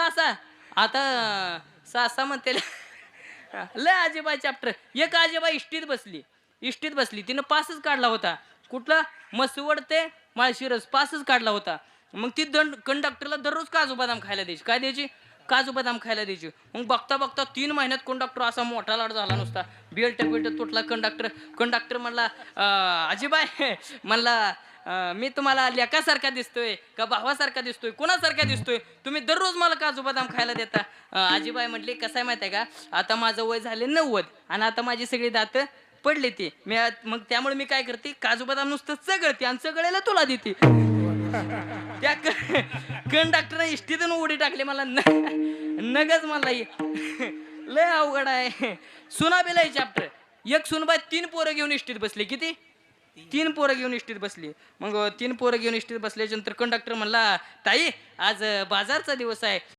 असा? आता सहा सहा म्हणते लय आजीबा चॅप्टर एक आजीबा इष्टीत बसली. इष्टीत बसली. तिनं पासच काढला होता. कुठला? मसवड ते माळशिरस. पासच काढला होता. मग ती दंड कंडक्टरला दररोज काजू बदाम खायला द्यायची. काय द्यायची? काजू बदाम खायला द्यायची. मग बघता बघता तीन महिन्यात कंडक्टर असा मोठा लाड झाला नुसता. बेल्ट बेल्ट तुटला कंडक्टर कंडक्टर म्हणला अजिबाय म्हणला मी तुम्हाला लेकासारखा दिसतोय का भावासारखा दिसतोय? कोणासारखा दिसतोय? तुम्ही दररोज मला काजू बदाम खायला देता. अं, आजीबाई म्हटली कसं आहे माहिती आहे का? आता माझं वय झाले नव्वद आणि आता माझी सगळी दात पडली ती. मी मग त्यामुळे मी काय करते? काजू बदाम नुसतं चगळते आणि चगळायला तुला देते. त्या कंडक्टर इष्टीतून उडी टाकली मला. न- नगच मला लय अवघड आहे. सुनाबेला चॅप्टर एक सुनबाई तीन पोरं घेऊन इष्टीत बसली. किती? तीन पोरं घेऊन इष्टीत बसली. मग तीन पोरं घेऊन इष्टीत बसल्याच्या नंतर कंडक्टर म्हणला ताई आज बाजारचा दिवस आहे.